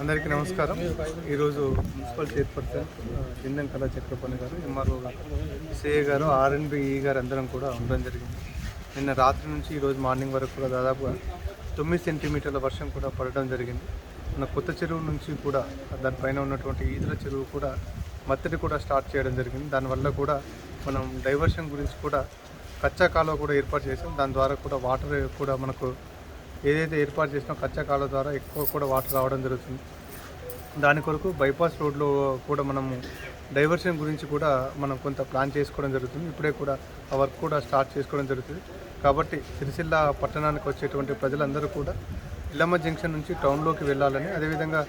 అందరికీ నమస్కారం. ఈరోజు మున్సిపల్ చైర్పర్సన్ చిందం కళా చక్రపాణి గారు ఎంఆర్ఓ గారు సిఏ గారు ఆర్ఎన్బిఈ గారు అందరం కూడా ఉండడం జరిగింది. నిన్న రాత్రి నుంచి ఈరోజు మార్నింగ్ వరకు కూడా దాదాపుగా తొమ్మిది సెంటీమీటర్ల వర్షం కూడా పడడం జరిగింది. మన కొత్త చెరువు నుంచి కూడా దానిపైన ఉన్నటువంటి ఈదుల చెరువు కూడా మత్తడి కూడా స్టార్ట్ చేయడం జరిగింది. దానివల్ల కూడా మనం డైవర్షన్ గురించి కూడా కచ్చా కాలువ కూడా ఏర్పాటు చేసాం దాని ద్వారా కూడా వాటర్ కూడా మనకు ఏదైతే ఏర్పాటు చేసినా కచ్చా కాలువ ద్వారా ఎక్కువ కూడా వాటర్ రావడం జరుగుతుంది. దాని కొరకు బైపాస్ రోడ్లో కూడా మనము డైవర్షన్ గురించి కూడా మనం కొంత ప్లాన్ చేసుకోవడం జరుగుతుంది. ఇప్పుడే కూడా ఆ వర్క్ కూడా స్టార్ట్ చేసుకోవడం జరుగుతుంది. కాబట్టి సిరిసిల్ల పట్టణానికి వచ్చేటువంటి ప్రజలందరూ కూడా ఇల్లమ్మ జంక్షన్ నుంచి టౌన్లోకి వెళ్ళాలని అదేవిధంగా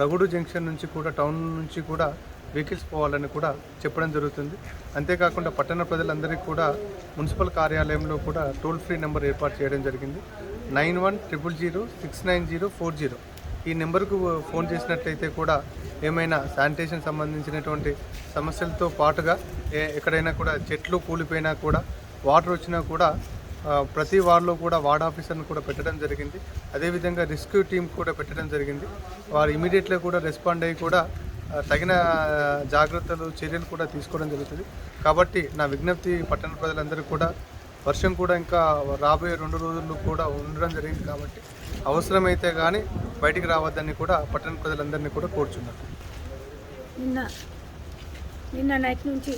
రగుడు జంక్షన్ నుంచి కూడా టౌన్ నుంచి కూడా వెహికల్స్ పోవాలని కూడా చెప్పడం జరుగుతుంది. అంతేకాకుండా పట్టణ ప్రజలందరికీ కూడా మున్సిపల్ కార్యాలయంలో కూడా టోల్ ఫ్రీ నెంబర్ ఏర్పాటు చేయడం జరిగింది. Nine one triple zero six nine zero four zero. ఈ నెంబర్కు ఫోన్ చేసినట్లయితే కూడా ఏమైనా శానిటేషన్ సంబంధించినటువంటి సమస్యలతో పాటుగా ఏ- ఎక్కడైనా కూడా చెట్లు కూలిపోయినా కూడా వాటర్ వచ్చినా కూడా ప్రతి వార్డులో కూడా వార్డ్ ఆఫీసర్ని కూడా పెట్టడం జరిగింది. అదేవిధంగా రెస్క్యూ టీం కూడా పెట్టడం జరిగింది. వారు ఇమీడియట్గా కూడా రెస్పాండ్ అయ్యి కూడా తగిన జాగ్రత్తలు చర్యలు కూడా తీసుకోవడం జరుగుతుంది. కాబట్టి నా విజ్ఞప్తి పట్టణ ప్రజలందరూ కూడా వర్షం కూడా ఇంకా రాబోయే రెండు రోజుల్లో కూడా ఉండడం జరిగింది కాబట్టి అవసరమైతే కానీ బయటికి రావద్దని కూడా పట్టణ ప్రజలందరినీ కూడా కోరుచున్నాను. నిన్న నిన్న నైట్ నుంచి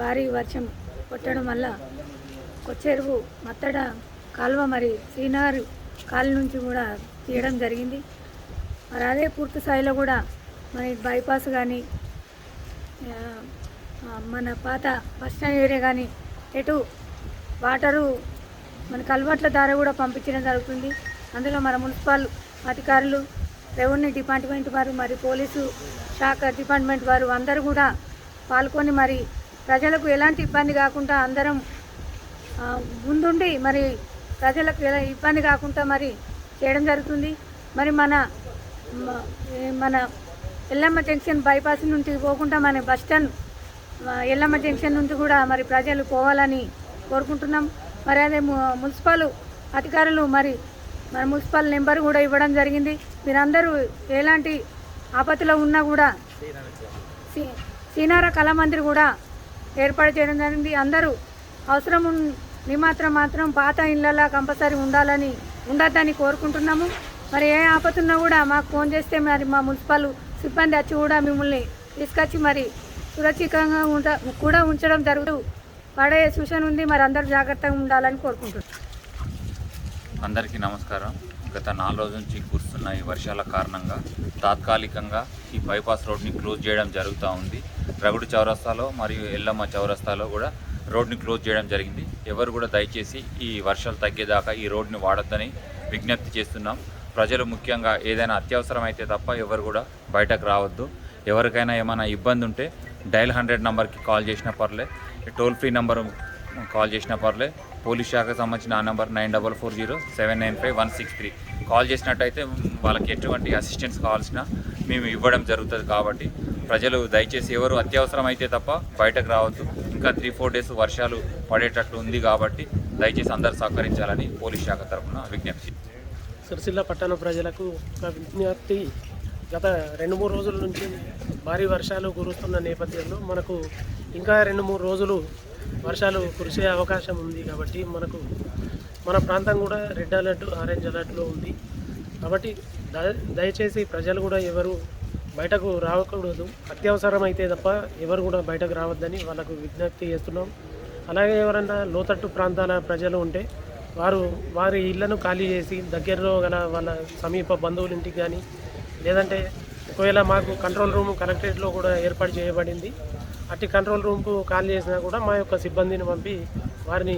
భారీ వర్షం కొట్టడం వల్ల కొచ్చెరువు మత్తడ కాలువ మరి శ్రీనగర్ కాలు నుంచి కూడా తీయడం జరిగింది. మరి అదే పూర్తి స్థాయిలో కూడా మరి బైపాస్ కానీ మన పాత బస్ స్టాండ్ ఏరియా కానీ ఎటు వాటరు మన కల్వర్ట్ల ద్వారా కూడా పంపించడం జరుగుతుంది. అందులో మన మున్సిపల్ అధికారులు రెవెన్యూ డిపార్ట్మెంట్ వారు మరి పోలీసు శాఖ డిపార్ట్మెంట్ వారు అందరూ కూడా పాల్గొని మరి ప్రజలకు ఎలాంటి ఇబ్బంది కాకుండా అందరం ముందుండి మరి ప్రజలకు ఎలా ఇబ్బంది కాకుండా మరి చేయడం జరుగుతుంది. మరి మన మన ఎల్లమ్మ జంక్షన్ బైపాస్ నుంచి పోకుండా మన బస్ స్టాండ్ ఎల్లమ్మ జంక్షన్ నుంచి కూడా మరి ప్రజలు పోవాలని కోరుకుంటున్నాం. మరి అదే మున్సిపల్ అధికారులు మరి మన మున్సిపల్ నెంబర్ కూడా ఇవ్వడం జరిగింది. మీరందరూ ఎలాంటి ఆపత్తిలో ఉన్నా కూడా సి- సీనార కళామందిర్ కూడా ఏర్పాటు చేయడం జరిగింది. అందరూ అవసరం నిమాత్రం మాత్రం పాత ఇళ్ళలా కంపల్సరీ ఉండాలని ఉండద్దని కోరుకుంటున్నాము. మరి ఏ ఆపత్తున్నా కూడా మాకు ఫోన్ చేస్తే మరి మా మున్సిపల్ సిబ్బంది వచ్చి కూడా మిమ్మల్ని తీసుకొచ్చి మరి సురక్షితంగా ఉండ కూడా ఉంచడం జరుగుతూ పడే సూచన ఉంది. మరి అందరూ జాగ్రత్తగా ఉండాలని కోరుకుంటున్నాం. అందరికీ నమస్కారం. గత నాలుగు రోజుల నుంచి కురుస్తున్న ఈ వర్షాల కారణంగా తాత్కాలికంగా ఈ బైపాస్ రోడ్ని క్లోజ్ చేయడం జరుగుతూ ఉంది. రగుడు చౌరస్తాలో మరియు ఎల్లమ్మ చౌరస్తాలో కూడా రోడ్ని క్లోజ్ చేయడం జరిగింది. ఎవరు కూడా దయచేసి ఈ వర్షాలు తగ్గేదాకా ఈ రోడ్ని వాడొద్దని విజ్ఞప్తి చేస్తున్నాం. ప్రజలు ముఖ్యంగా ఏదైనా అత్యవసరం అయితే తప్ప ఎవరు కూడా బయటకు రావద్దు. ఎవరికైనా ఏమైనా ఇబ్బంది ఉంటే డైల్ హండ్రెడ్ నెంబర్కి కాల్ చేసినా పర్లే టోల్ ఫ్రీ నెంబర్ కాల్ చేసినా పర్లే పోలీస్ శాఖకు సంబంధించిన ఆ number nine double four zero seven nine five one six three. Call చేసినట్టయితే వాళ్ళకి ఎటువంటి అసిస్టెన్స్ కావాల్సిన మేము ఇవ్వడం జరుగుతుంది కాబట్టి ప్రజలు దయచేసి ఎవరు అత్యవసరం అయితే తప్ప బయటకు రావద్దు. ఇంకా త్రీ ఫోర్ డేస్ వర్షాలు పడేటట్లు ఉంది కాబట్టి దయచేసి అందరు సహకరించాలని పోలీస్ శాఖ తరఫున విజ్ఞప్తి. సిరిసిల్ల పట్టణ ప్రజలకు ఒక విజ్ఞప్తి. గత రెండు మూడు రోజుల నుంచి భారీ వర్షాలు కురుస్తున్న నేపథ్యంలో మనకు ఇంకా రెండు మూడు రోజులు వర్షాలు కురిసే అవకాశం ఉంది కాబట్టి మనకు మన ప్రాంతం కూడా రెడ్ అలర్ట్ ఆరెంజ్ అలర్ట్లో ఉంది. కాబట్టి ద- దయచేసి ప్రజలు కూడా ఎవరు బయటకు రాకూడదు. అత్యవసరం అయితే తప్ప ఎవరు కూడా బయటకు రావద్దని వాళ్ళకు విజ్ఞప్తి చేస్తున్నాం. అలాగే ఎవరన్నా లోతట్టు ప్రాంతాల ప్రజలు ఉంటే వారు వారి ఇళ్ళను ఖాళీ చేసి దగ్గరలో గల వాళ్ళ సమీప బంధువుల ఇంటికి కానీ లేదంటే ఒకవేళ మాకు కంట్రోల్ రూమ్ కలెక్టరేట్లో కూడా ఏర్పాటు చేయబడింది. అట్టి కంట్రోల్ రూమ్కు కాల్ చేసినా కూడా మా యొక్క సిబ్బందిని పంపి వారిని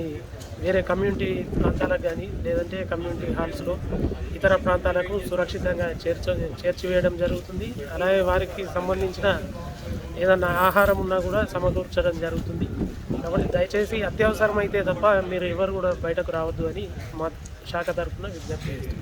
వేరే కమ్యూనిటీ ప్రాంతాలకు కానీ లేదంటే కమ్యూనిటీ హాల్స్లో ఇతర ప్రాంతాలకు సురక్షితంగా చేర్చ చేర్చివేయడం జరుగుతుంది. అలాగే వారికి సంబంధించిన ఏదన్నా ఆహారం ఉన్నా కూడా సమకూర్చడం జరుగుతుంది. కాబట్టి దయచేసి అత్యవసరం అయితే తప్ప మీరు ఎవరు కూడా బయటకు రావద్దు అని మా శాఖ తరఫున విజ్ఞప్తి చేస్తుంది